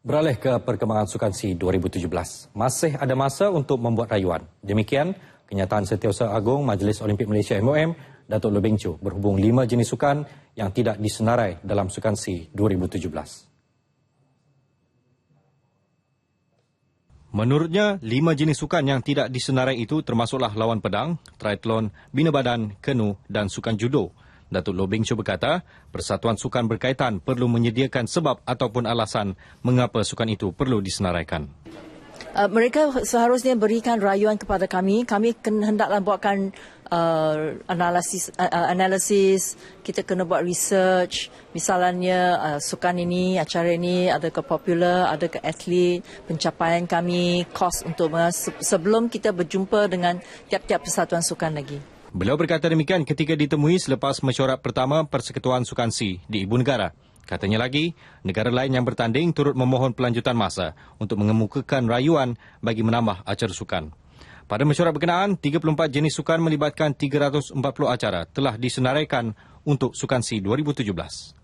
Beralih ke perkembangan Sukan C 2017. Masih ada masa untuk membuat rayuan. Demikian, kenyataan Setiausaha Agung Majlis Olimpik Malaysia MOM, Datuk Loh Beng Choo berhubung lima jenis sukan yang tidak disenarai dalam Sukan C 2017. Menurutnya, lima jenis sukan yang tidak disenarai itu termasuklah lawan pedang, triathlon, bina badan, kenu dan sukan judo. Datuk Loh Beng Choo berkata, Persatuan Sukan Berkaitan perlu menyediakan sebab ataupun alasan mengapa sukan itu perlu disenaraikan. Uh, mereka seharusnya berikan rayuan kepada kami. Kami hendaklah buatkan uh, analisis, uh, uh, analisis. Kita kena buat research. Misalnya uh, sukan ini, acara ini ada ke popular, ada ke atlet, pencapaian kami, kos untuk sebelum kita berjumpa dengan tiap-tiap persatuan sukan lagi. Beliau berkata demikian ketika ditemui selepas mesyuarat pertama Persekutuan Sukan C di Ibu Negara. Katanya lagi, negara lain yang bertanding turut memohon pelanjutan masa untuk mengemukakan rayuan bagi menambah acara sukan. Pada mesyuarat berkenaan, 34 jenis sukan melibatkan 340 acara telah disenaraikan untuk Sukan C 2017.